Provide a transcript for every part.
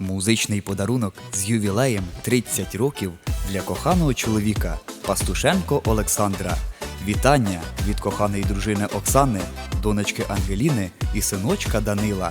Музичний подарунок з ювілеєм 30 років для коханого чоловіка Пастушенко Олександра. Вітання від коханої дружини Оксани, донечки Ангеліни і синочка Данила.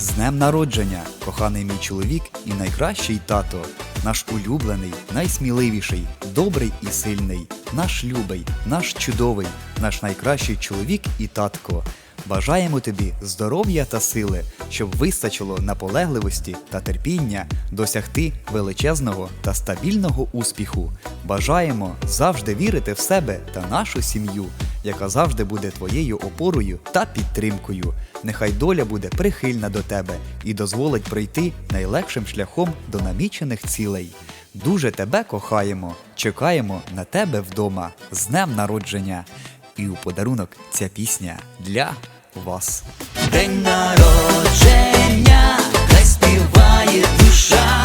З днем народження, коханий мій чоловік і найкращий тато, наш улюблений, найсміливіший, добрий і сильний, наш любий, наш чудовий, наш найкращий чоловік і татко. Бажаємо тобі здоров'я та сили, щоб вистачило наполегливості та терпіння досягти величезного та стабільного успіху. Бажаємо завжди вірити в себе та нашу сім'ю, яка завжди буде твоєю опорою та підтримкою. Нехай доля буде прихильна до тебе і дозволить пройти найлегшим шляхом до намічених цілей. Дуже тебе кохаємо, чекаємо на тебе вдома з днем народження. І у подарунок ця пісня для вас. День народження, хай співає душа,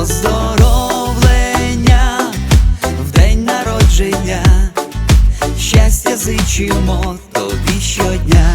поздоровлення в день народження, щастя зичимо тобі щодня.